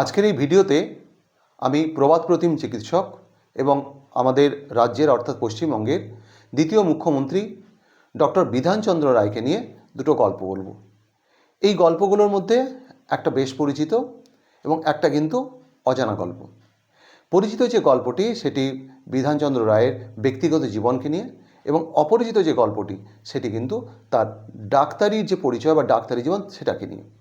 আজকের এই ভিডিওতে আমি প্রবাদ প্রতিম চিকিৎসক এবং আমাদের রাজ্যের অর্থাৎ পশ্চিমবঙ্গের দ্বিতীয় মুখ্যমন্ত্রী ডক্টর বিধানচন্দ্র রায়কে নিয়ে দুটো গল্প বলব। এই গল্পগুলোর মধ্যে একটা বেশ পরিচিত এবং একটা কিন্তু অজানা গল্প। পরিচিত যে গল্পটি, সেটি বিধানচন্দ্র রায়ের ব্যক্তিগত জীবনকে নিয়ে এবং অপরিচিত যে গল্পটি, সেটি কিন্তু তার ডাক্তারির যে পরিচয় বা ডাক্তারি জীবন, সেটাকে নিয়ে।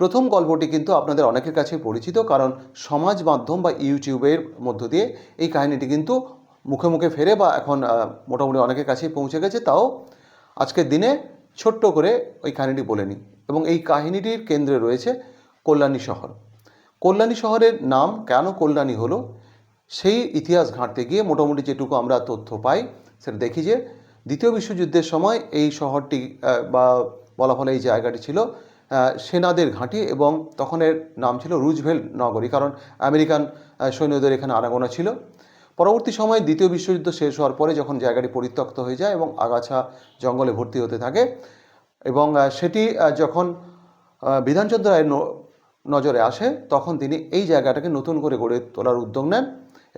প্রথম গল্পটি কিন্তু আপনাদের অনেকের কাছে পরিচিত, কারণ সমাজ মাধ্যম বা ইউটিউবের মধ্য দিয়ে এই কাহিনীটি কিন্তু মুখে মুখে ফেরে বা এখন মোটামুটি অনেকের কাছেই পৌঁছে গেছে। তাও আজকের দিনে ছোট্ট করে ওই কাহিনীটি বলে নিই এবং এই কাহিনীটির কেন্দ্রে রয়েছে কল্যাণী শহর। কল্যাণী শহরের নাম কেন কল্যাণী হলো, সেই ইতিহাস ঘাঁটতে গিয়ে মোটামুটি যেটুকু আমরা তথ্য পাই, সেটা দেখি যে দ্বিতীয় বিশ্বযুদ্ধের সময় এই শহরটি বা বলা ফলে এই জায়গাটি ছিল সেনাদের ঘাঁটি এবং তখন এর নাম ছিল রুজভেল্ট নগরী, কারণ আমেরিকান সৈন্যদের এখানে আনাগোনা ছিল। পরবর্তী সময়ে দ্বিতীয় বিশ্বযুদ্ধ শেষ হওয়ার পরে যখন জায়গাটি পরিত্যক্ত হয়ে যায় এবং আগাছা জঙ্গলে ভর্তি হতে থাকে এবং সেটি যখন বিধানচন্দ্র রায়ের নজরে আসে, তখন তিনি এই জায়গাটাকে নতুন করে গড়ে তোলার উদ্যোগ নেন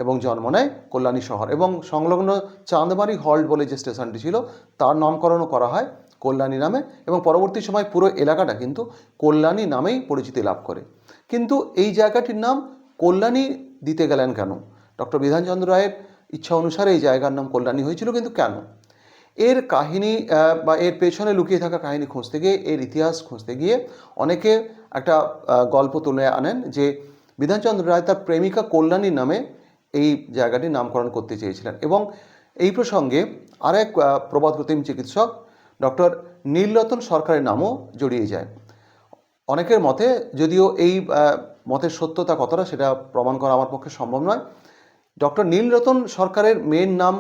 এবং জন্ম নেয় কল্যাণী শহর এবং সংলগ্ন চাঁদমারি হল্ট বলে যে স্টেশনটি ছিল, তার নামকরণও করা হয়। কল্যাণী নামে এবং পরবর্তী সময় পুরো এলাকাটা কিন্তু কল্যাণী নামেই পরিচিতি লাভ করে। কিন্তু এই জায়গাটির নাম কল্যাণী দিতে গেলেন কেন? ডক্টর বিধানচন্দ্র রায়ের ইচ্ছা অনুসারে এই জায়গার নাম কল্যাণী হয়েছিল কিন্তু কেন? এর কাহিনী বা এর পেছনে লুকিয়ে থাকা কাহিনী খুঁজতে গিয়ে এর ইতিহাস খুঁজতে গিয়ে অনেকে একটা গল্প তুলে আনেন যে বিধানচন্দ্র রায় তার প্রেমিকা কল্যাণী নামে এই জায়গাটির নামকরণ করতে চেয়েছিলেন এবং এই প্রসঙ্গে আরেক আহ, প্রবাদ প্রতিম চিকিৎসক ডক্টর নীলরতন সরকারের নামও জড়িয়ে যায়। অনেকের মতে যদিও এই মতের সত্যতা কতটা সেটা প্রমাণ করা আমার পক্ষে সম্ভব নয়। ডক্টর নীলরতন সরকারের মেয়ের নাম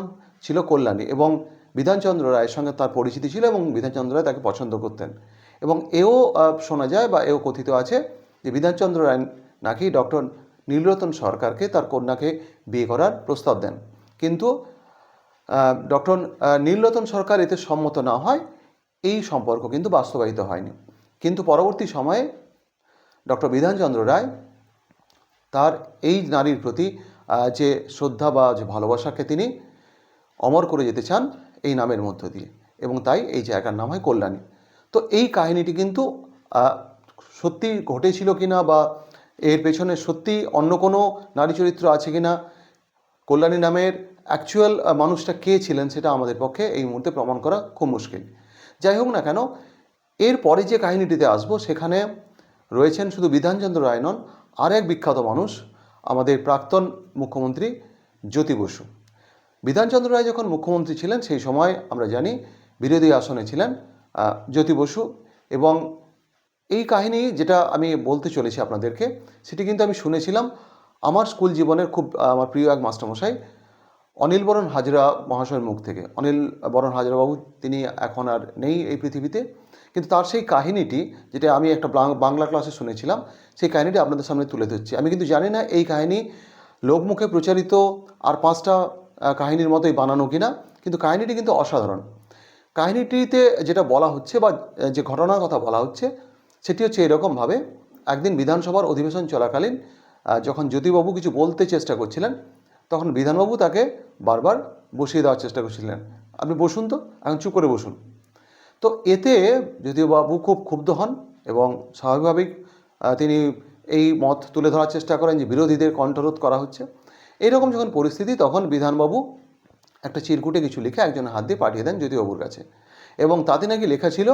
ছিল কল্যাণী এবং বিধানচন্দ্র রায়ের সঙ্গে তার পরিচিতি ছিল এবং বিধানচন্দ্র রায় তাকে পছন্দ করতেন। এবং এও শোনা যায় বা এও কথিত আছে যে বিধানচন্দ্র রায় নাকি ডক্টর নীলরতন সরকারকে তার কন্যাকে বিয়ে করার প্রস্তাব দেন। কিন্তু ডক্টর নীলরতন সরকার এতে সম্মত না হয়। এই সম্পর্ক কিন্তু বাস্তবায়িত হয়নি। কিন্তু পরবর্তী সময়ে ডক্টর বিধানচন্দ্র রায় তার এই নারীর প্রতি যে শ্রদ্ধা বা যে ভালোবাসাকে তিনি অমর করে যেতে চান, এই নামের মধ্য দিয়ে। এবং তাই এই জায়গার নাম হয় কল্যাণী। তো এই কাহিনীটি কিন্তু সত্যি ঘটেছিল কি না বা এর পেছনে সত্যি অন্য কোনো নারী চরিত্র আছে কি না কল্যাণী নামের অ্যাকচুয়াল মানুষটা কে ছিলেন সেটা আমাদের পক্ষে এই মুহূর্তে প্রমাণ করা খুব মুশকিল। যাই হোক না কেন, এর পরে যে কাহিনীটিতে আসব, সেখানে রয়েছেন শুধু বিধানচন্দ্র রায় নন, আর এক বিখ্যাত মানুষ, আমাদের প্রাক্তন মুখ্যমন্ত্রী জ্যোতি বসু। বিধানচন্দ্র রায় যখন মুখ্যমন্ত্রী ছিলেন, সেই সময় আমরা জানি বিরোধী আসনে ছিলেন জ্যোতি বসু। এবং এই কাহিনী যেটা আমি বলতে চলেছি আপনাদেরকে, সেটি কিন্তু আমি শুনেছিলাম আমার স্কুল জীবনের খুব, আমার প্রিয় এক মাস্টারমশাই অনিল বরণ হাজরা মহাশয়ের মুখ থেকে। অনিল বরণ হাজরাবাবু, তিনি এখন আর নেই এই পৃথিবীতে, কিন্তু তার সেই কাহিনীটি, যেটা আমি একটা বাংলা ক্লাসে শুনেছিলাম, সেই কাহিনীটি আপনাদের সামনে তুলে ধরছি। আমি কিন্তু জানি না এই কাহিনী লোকমুখে প্রচারিত আর পাঁচটা কাহিনীর মতোই বানানো কিনা, কিন্তু কাহিনীটি কিন্তু অসাধারণ। কাহিনীটিতে যেটা বলা হচ্ছে বা যে ঘটনার কথা বলা হচ্ছে, সেটি হচ্ছে এরকমভাবে। একদিন বিধানসভার অধিবেশন চলাকালীন যখন জ্যোতিবাবু কিছু বলতে চেষ্টা করছিলেন তখন বিধানবাবু তাকে বারবার বসিয়ে দেওয়ার চেষ্টা করছিলেন। আপনি বসুন তো, এখন চুপ করে বসুন। তো এতে যদিও বাবু খুব ক্ষুব্ধ হন এবং স্বাভাবিকভাবেই তিনি এই মত তুলে ধরার চেষ্টা করেন যে বিরোধীদের কণ্ঠরোধ করা হচ্ছে। এইরকম যখন পরিস্থিতি, তখন বিধানবাবু একটা চিরকুটে কিছু লিখে একজনের হাত দিয়ে পাঠিয়ে দেন জ্যোতিবাবুর কাছে। এবং তাতে নাকি লেখা ছিল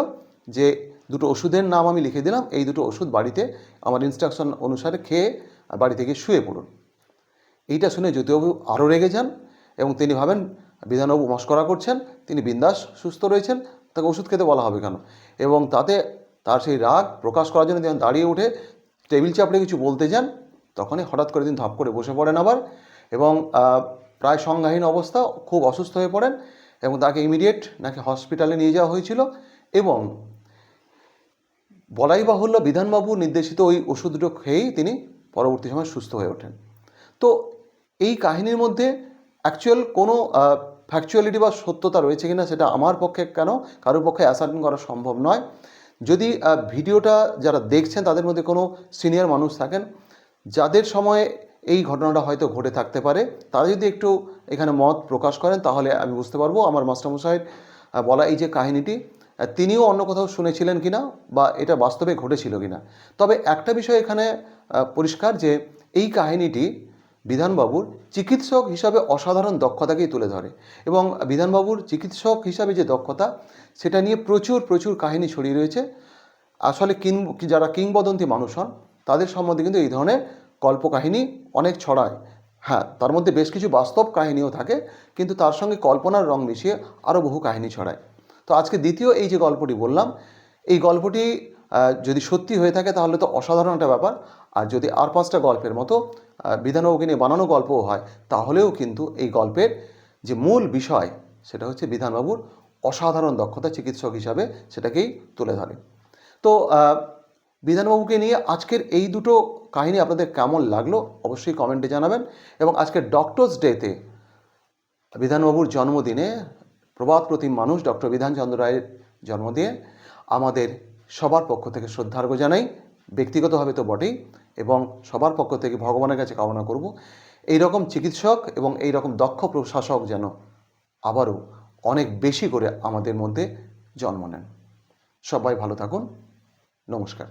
যে, দুটো ওষুধের নাম আমি লিখে দিলাম, এই দুটো ওষুধ বাড়িতে আমার ইনস্ট্রাকশন অনুসারে খেয়ে বাড়িতে গিয়ে শুয়ে পড়ুন। এইটা শুনে জ্যোতিবাবু আরও রেগে যান এবং তিনি ভাবেন, বিধানবাবু মস্করা করছেন, তিনি বিন্দাস, সুস্থ রয়েছেন, তাকে ওষুধ খেতে বলা হবে কেন? এবং তাতে তার সেই রাগ প্রকাশ করার জন্য তিনি দাঁড়িয়ে উঠে টেবিল চাপড়ে কিছু বলতে যান। তখনই হঠাৎ করে তিনি ধপ করে বসে পড়েন আবার এবং প্রায় সংজ্ঞাহীন অবস্থা, খুব অসুস্থ হয়ে পড়েন এবং তাকে ইমিডিয়েট নাকি হসপিটালে নিয়ে যাওয়া হয়েছিল এবং বলাই বাহুল্য বিধানবাবু নির্দেশিত ওই ওষুধ দুটো খেয়েই তিনি পরবর্তী সময় সুস্থ হয়ে ওঠেন। তো এই কাহিনীর মধ্যে অ্যাকচুয়াল কোনো ফ্যাকচুয়ালিটি বা সত্যতা রয়েছে কিনা সেটা আমার পক্ষে কেন? কারোর পক্ষে অ্যাসার্টিন করা সম্ভব নয়। যদি ভিডিওটা যারা দেখছেন তাদের মধ্যে কোনো সিনিয়র মানুষ থাকেন, যাদের সময়ে এই ঘটনাটা হয়তো ঘটে থাকতে পারে, তারা যদি একটু এখানে মত প্রকাশ করেন তাহলে আমি বুঝতে পারব। আমার মাস্টারমশাইয়ের বলা এই যে কাহিনীটি তিনিও অন্য কোথাও শুনেছিলেন কিনা বা এটা বাস্তবে ঘটেছিল কিনা। তবে একটা বিষয় এখানে পরিষ্কার যে এই কাহিনীটি বিধানবাবুর চিকিৎসক হিসাবে অসাধারণ দক্ষতাকেই তুলে ধরে এবং বিধানবাবুর চিকিৎসক হিসাবে যে দক্ষতা, সেটা নিয়ে প্রচুর প্রচুর কাহিনী ছড়িয়ে রয়েছে। আসলে কিং, যারা কিংবদন্তি মানুষ হন, তাদের সম্বন্ধে কিন্তু এই ধরনের কল্পকাহিনী অনেক ছড়ায়। হ্যাঁ তার মধ্যে বেশ কিছু বাস্তব কাহিনীও থাকে, কিন্তু তার সঙ্গে কল্পনার রং মিশিয়ে আরও বহু কাহিনী ছড়ায়। তো আজকে দ্বিতীয় এই যে গল্পটি বললাম, এই গল্পটি যদি সত্যি হয়ে থাকে তাহলে তো অসাধারণ একটা ব্যাপার। আর যদি আর পাঁচটা গল্পের মতো বিধানবাবুকে নিয়ে বানানো গল্পও হয়, তাহলেও কিন্তু এই গল্পের যে মূল বিষয়, সেটা হচ্ছে বিধানবাবুর অসাধারণ দক্ষতা চিকিৎসক হিসাবে সেটাকেই তুলে ধরে। তো বিধানবাবুকে নিয়ে আজকের এই দুটো কাহিনী আপনাদের কেমন লাগল অবশ্যই কমেন্টে জানাবেন এবং আজকের ডক্টরস ডেতে বিধানবাবুর জন্মদিনে প্রবাদ প্রতিম মানুষ ডক্টর বিধানচন্দ্র রায়ের জন্মদিনে আমাদের সবার পক্ষ থেকে শ্রদ্ধার্ঘ্য জানাই। ব্যক্তিগতভাবে তো বটেই এবং সবার পক্ষ থেকে ভগবানের কাছে কামনা করব। এই রকম চিকিৎসক এবং এই রকম দক্ষ প্রশাসক যেন আবারও অনেক বেশি করে আমাদের মধ্যে জন্ম নেন। সবাই ভালো থাকুন। নমস্কার।